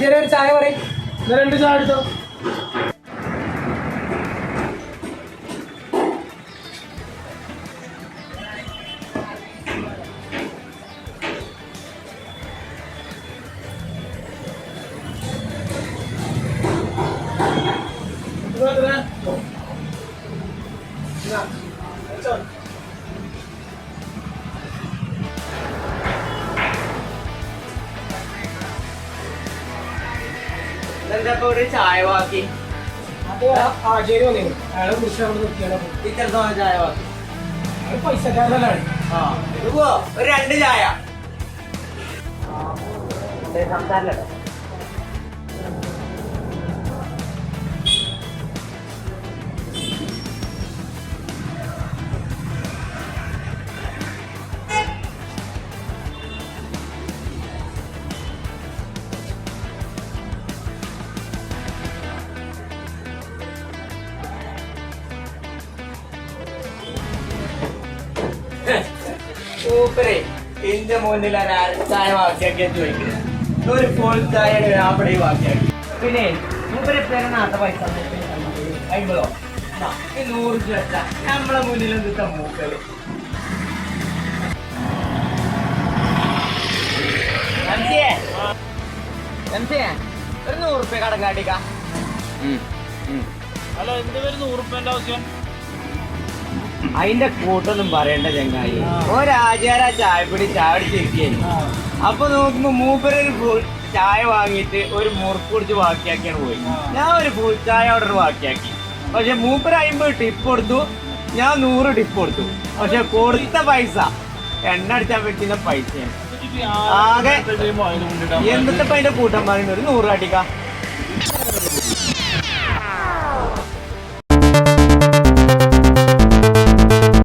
ശരി ഒരു ചായ പറയും. രണ്ട് ചായ എടുത്തോ? ഇത്. എത്ര? എന്താ ഒരു ചായ വാക്കി? അത് ആചാര്യ വന്നിരുന്നു അയാളെ കുറിച്ച് അവിടെ നിർത്തിയാലോ? ഇത്ര തോന്നുന്ന ചായ ബാക്കി അയാൾ പൈസക്കാരനാണ് ആ ഇത് പോ ഒരു രണ്ട് ചായ. സംസാരില്ലട്ടോ സൂപ്പറേ. എന്റെ മുന്നിൽ ഒരു അര ചായ ബാക്കിയാക്കിയാ ചോദിക്കുന്നത് ഒരു ഫുൾ ചായ അവിടെ വാക്കിയാക്കി പിന്നെ മൂപ്പര് പേര് നാട്ട പൈസ അയ്യോ ഈ നൂറ് ചോദിച്ച നമ്മളെ മുന്നിൽ എന്തിട്ടാ മൂക്കൽ ഒരു നൂറുപ്യ റുപ്യ കടം കാട്ടിക്കാ. ഹലോ എന്ത് പേര് നൂറുപ്യന്റെ ആവശ്യം? അതിന്റെ കൂട്ടൊന്നും പറയണ്ട ചങ്ങായി. ഒരാചാര ചായപ്പൊടി ചായ അടിച്ചിരിക്കുന്നു അപ്പൊ നോക്കുമ്പോ മൂപ്പരൊരു ചായ വാങ്ങിയിട്ട് ഒരു മുറുക്ക് കുടിച്ച് ബാക്കിയാക്കിയാണ് പോയി. ഞാൻ ഒരു ഫുൾ ചായ ഓർഡർ ബാക്കിയാക്കി. പക്ഷെ മൂപ്പര് അമ്പത് ടിപ്പ് കൊടുത്തു. ഞാൻ നൂറ് ടിപ്പ് കൊടുത്തു. പക്ഷെ കൊടുത്ത പൈസ എണ്ണ അടിച്ചാൻ പറ്റുന്ന പൈസയാണ് ആകെ എന്തൊക്കെ അതിന്റെ കൂട്ടം പറയുന്നത്? ഒരു നൂറ് കാട്ടിക്ക